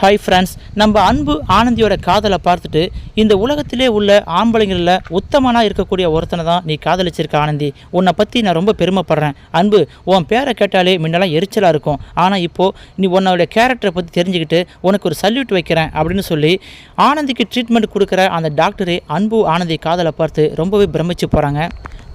Hi friends நம்ம அன்பு ஆனந்தியோட காதலை பார்த்துட்டு இந்த உலகத்திலே உள்ள ஆம்பளைங்களில் உத்தமனாக இருக்கக்கூடிய ஒருத்தனை தான் நீ காதலிச்சிருக்க ஆனந்தி. உன்னை பற்றி நான் ரொம்ப பெருமைப்படுறேன். அன்பு உன் பேரை கேட்டாலே முன்னெல்லாம் எரிச்சலாக இருக்கும். ஆனால் இப்போது நீ உன்னோட கேரக்டரை பற்றி தெரிஞ்சுக்கிட்டு உனக்கு ஒரு சல்யூட் வைக்கிறேன் அப்படின்னு சொல்லி ஆனந்திக்கு ட்ரீட்மெண்ட் கொடுக்குற அந்த டாக்டரே அன்பு ஆனந்தி காதலை பார்த்து ரொம்பவே பிரமிச்சு போகிறாங்க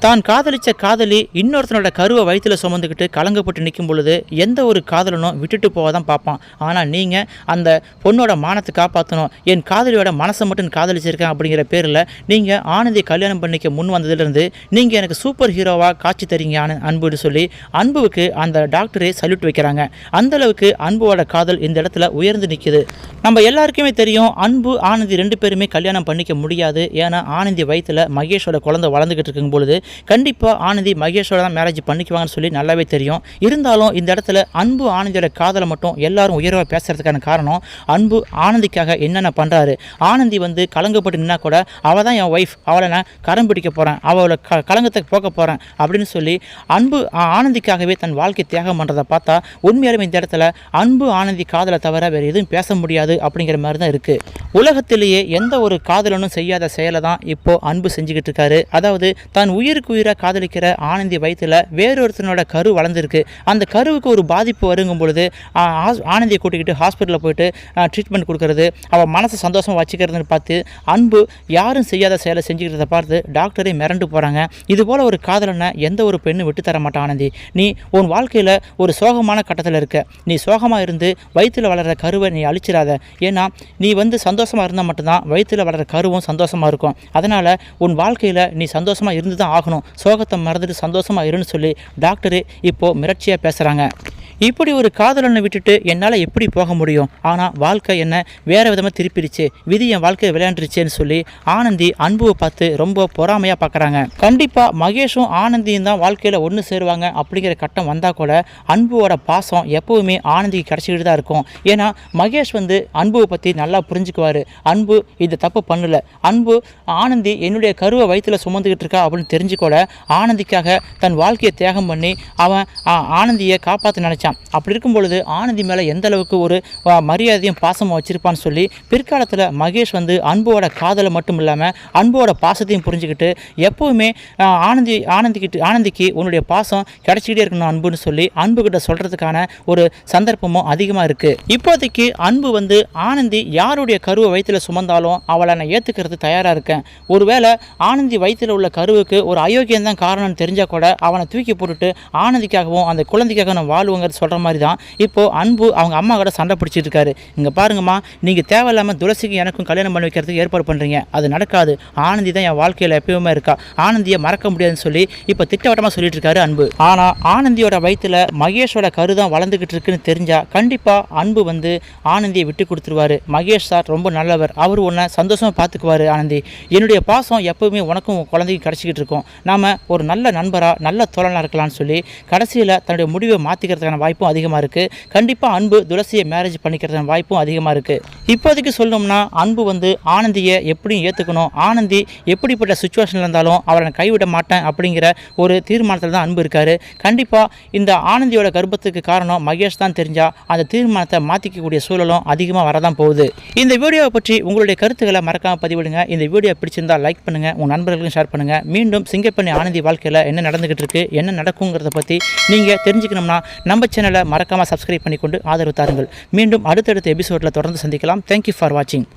தான் காதலிச்ச காதலி இன்னொருத்தனோட கருவை வயிற்றுல சுமந்துக்கிட்டு கலங்கப்பட்டு நிற்கும் பொழுது எந்த ஒரு காதலனும் விட்டுட்டு போக தான் பார்ப்பான். ஆனால் நீங்கள் அந்த பொண்ணோட மானத்தை காப்பாற்றணும் என் காதலியோட மனசை மட்டும் காதலிச்சிருக்கேன் அப்படிங்கிற பேரில் நீங்கள் ஆனந்தி கல்யாணம் பண்ணிக்க முன் வந்ததுலேருந்து நீங்கள் எனக்கு சூப்பர் ஹீரோவாக காட்சி தரீங்க அன்புன்னு சொல்லி அன்புவுக்கு அந்த டாக்டரே சல்யூட் வைக்கிறாங்க. அந்தளவுக்கு அன்புவோட காதல் இந்த இடத்துல உயர்ந்து நிற்கிது நம்ம எல்லாருக்குமே தெரியும் அன்பு ஆனந்தி ரெண்டு பேருமே கல்யாணம் பண்ணிக்க முடியாது. ஏன்னா ஆனந்தி வயிற்றில் மகேஷோட குழந்தை வளர்ந்துக்கிட்டு இருக்கும் பொழுது கண்டிப்பாக ஆனந்தி மகேஷோட தான் மேரேஜ் பண்ணிக்குவாங்கன்னு சொல்லி நல்லாவே தெரியும். இருந்தாலும் இந்த இடத்துல அன்பு ஆனந்தியோட காதலை மட்டும் எல்லாரும் உயர்வாக பேசுகிறதுக்கான காரணம் அன்பு ஆனந்திக்காக என்னென்ன பண்ணுறாரு ஆனந்தி வந்து கலங்கப்பட்டு நின்னா கூட அவள் தான் என் ஒய்ஃப் அவளை நான் கரம் பிடிக்க போகிறேன் அவளை க கலங்கத்துக்கு போக்க போகிறேன் அப்படின்னு சொல்லி அன்பு ஆனந்திக்காகவே தன் வாழ்க்கை தியாகம் பண்ணுறதை பார்த்தா உண்மையாலுமே இந்த இடத்துல அன்பு ஆனந்தி காதலை தவிர வேறு எதுவும் பேச முடியாது. அப்படிங்கிற மாதிரி தான் இருக்குது உலகத்திலேயே எந்த ஒரு காதலனும் செய்யாத செயலை தான் இப்போ அன்பு செஞ்சுக்கிட்டு இருக்காரு. அதாவது தான் உயிருக்கு உயிராக காதலிக்கிற ஆனந்தி வயிற்றில் வேறொருத்தனோட கரு வளர்ந்துருக்கு. அந்த கருவுக்கு ஒரு பாதிப்பு வருங்கும் பொழுது ஆ, ஆனந்தியை கூட்டிக்கிட்டு ஹாஸ்பிட்டலில் போயிட்டு ட்ரீட்மெண்ட் கொடுக்கறது அவள் மனசை சந்தோஷம் வச்சுக்கிறதுன்னு பார்த்து அன்பு யாரும் செய்யாத செயலை செஞ்சுக்கிறத பார்த்து டாக்டரே மிரண்டு போகிறாங்க இது போல் ஒரு காதலனை எந்த ஒரு பெண்ணும் விட்டு தர மாட்டான் ஆனந்தி? நீ உன் வாழ்க்கையில் ஒரு சோகமான கட்டத்தில் இருக்க. நீ சோகமாக இருந்து வயிற்றில் வளர்கிற கருவை நீ அழிச்சிடாத. ஏன்னா நீ வந்து சந்தோஷமாக இருந்தால் மட்டும்தான் வயிற்றில் வளர கருவும் சந்தோஷமாக இருக்கும். அதனால் உன் வாழ்க்கையில் நீ சந்தோஷமாக இருந்து தான் ஆகணும். சோகத்தை மறந்துட்டு சந்தோஷமாக இருன்னு சொல்லி டாக்டரு இப்போது மிரட்சியாக பேசுகிறாங்க இப்படி ஒரு காதலனை விட்டுட்டு என்னால் எப்படி போக முடியும்? ஆனால் வாழ்க்கை என்ன? வேறு விதமாக திருப்பிடுச்சு. விதி என் வாழ்க்கையை விளையாண்டுருச்சேன்னு சொல்லி ஆனந்தி அன்புவை பார்த்து ரொம்ப பொறாமையாக பார்க்குறாங்க கண்டிப்பாக மகேஷும் ஆனந்தியும் தான் வாழ்க்கையில் ஒன்று சேருவாங்க அப்படிங்கிற கட்டம் வந்தால் கூட அன்புவோட பாசம் எப்போவுமே ஆனந்திக்கு கிடச்சிக்கிட்டு தான் இருக்கும். ஏன்னா மகேஷ் வந்து அன்புவை பற்றி நல்லா புரிஞ்சுக்குவார். அன்பு இது தப்பு பண்ணல. அன்பு ஆனந்தி என்னுடைய கருவை வயிற்றில் சுமந்துக்கிட்டு இருக்கா? அப்படின்னு தெரிஞ்சுக்கூட ஆனந்திக்காக தன் வாழ்க்கையை தியாகம் பண்ணி அவன் ஆ, ஆனந்தியை காப்பாற்ற நினச்சான் அப்படி இருக்கும் பொழுது ஆனந்தி மேலே எந்த அளவுக்கு ஒரு மரியாதையும் பாசமும் வச்சிருப்பான்னு சொல்லி பிற்காலத்தில் மகேஷ் வந்து அன்போட காதலை மட்டும் இல்லாமல் அன்போட பாசத்தையும் புரிஞ்சுக்கிட்டு எப்போவுமே ஆனந்தி ஆனந்திக்கிட்டு ஆனந்திக்கு உன்னுடைய பாசம் கிடைச்சிக்கிட்டே இருக்கணும் அன்புன்னு சொல்லி அன்புக்கிட்ட சொல்கிறதுக்கான ஒரு சந்தர்ப்பமும் அதிகமாக இருக்குது இப்போதைக்கு அன்பு வந்து ஆனந்தி யாருடைய கருவை வயிற்றில் சுமந்தாலும் அவளை நான் ஏற்றுக்கிறது தயாராக இருக்கேன். ஒருவேளை ஆனந்தி வயிற்றில் உள்ள கருவுக்கு ஒரு அயோக்கியம் தான் காரணம்னு தெரிஞ்சால் கூட அவனை தூக்கி போட்டுட்டு ஆனந்திக்காகவும் அந்த குழந்தைக்காக நான் வாழ்வுங்கிற சொல்கிற மாதிரி தான். இப்போது அன்பு அவங்க அம்மா கூட சண்டை பிடிச்சிட்டு இருக்காரு. இங்கே பாருங்கம்மா நீங்கள் தேவையில்லாமல் துளசிக்கு எனக்கும் கல்யாணம் பண்ணி வைக்கிறதுக்கு ஏற்பாடு பண்ணுறீங்க அது நடக்காது. ஆனந்தி தான் என் வாழ்க்கையில் எப்பயுமே இருக்கா. ஆனந்தியை மறக்க முடியாதுன்னு சொல்லி இப்போ திட்டவட்டமாக சொல்லிட்டு இருக்காரு அன்பு. ஆனால் ஆனந்தியோட வயிற்றில் மகேஷோட கரு தான் வளர்ந்துக்கிட்டு இருக்குன்னு தெரிஞ்சால் கண்டிப்பாக அன்பு வந்து ஆனந்தியை விட்டு கொடுத்துருவாரு. மகேஷ் சார் ரொம்ப நல்லவர். அவர் உன்னை சந்தோஷமாக பார்த்துக்குவாரு ஆனந்தி. என்னுடைய பாசம் எப்பவுமே உனக்கும் குழந்தைக்கு கிடச்சிக்கிட்டு இருக்கும். நாம் ஒரு நல்ல நண்பராக நல்ல தோழனாக இருக்கலாம்னு சொல்லி கடைசியில் தன்னுடைய முடிவை மாற்றிக்கிறதுக்கான வாய்ப்பும் அதிகமாக இருக்குது கண்டிப்பாக அன்பு துளசியை மேரேஜ் பண்ணிக்கிறதுக்கான வாய்ப்பும் அதிகமாக இருக்குது இப்போதைக்கு சொல்லணும்னா அன்பு வந்து ஆனந்தியை எப்படியும் ஏற்றுக்கணும் ஆனந்தி எப்படிப்பட்ட சுச்சுவேஷனில் இருந்தாலும் அவரை நான் கைவிட மாட்டேன் அப்படிங்கிற ஒரு தீர்மானத்தில் தான் அன்பு இருக்காரு. கண்டிப்பாக இந்த ஆனந்தியோட கர்ப்பத்துக்கு காரணம் மகேஷ் தான் தெரிஞ்சால் அந்த தீர்மானத்தை மாற்றிக்கக்கூடிய சூழலும் அதிகமாக வரதான் போகுது. இந்த வீடியோவை பற்றி உங்களுடைய கருத்துக்களை மறக்காமல் பதிவிடுங்க. இந்த வீடியோ பிடிச்சிருந்தா லைக் பண்ணுங்கள் உங்கள் நண்பர்களுக்கும் ஷேர் பண்ணுங்கள் மீண்டும் சிங்கப்பண்ணி ஆனந்தி வாழ்க்கையில் என்ன நடந்துகிட்டு இருக்கு என்ன நடக்குங்கிறத பற்றி நீங்கள் தெரிஞ்சுக்கணும்னா நம்ம சேனலை மறக்காமல் சப்ஸ்கிரைப் பண்ணிக்கொண்டு ஆதரவு தாருங்கள். மீண்டும் அடுத்தடுத்த எபிசோடில் தொடர்ந்து சந்திக்கலாம். தேங்க்யூ ஃபார் வாட்சிங்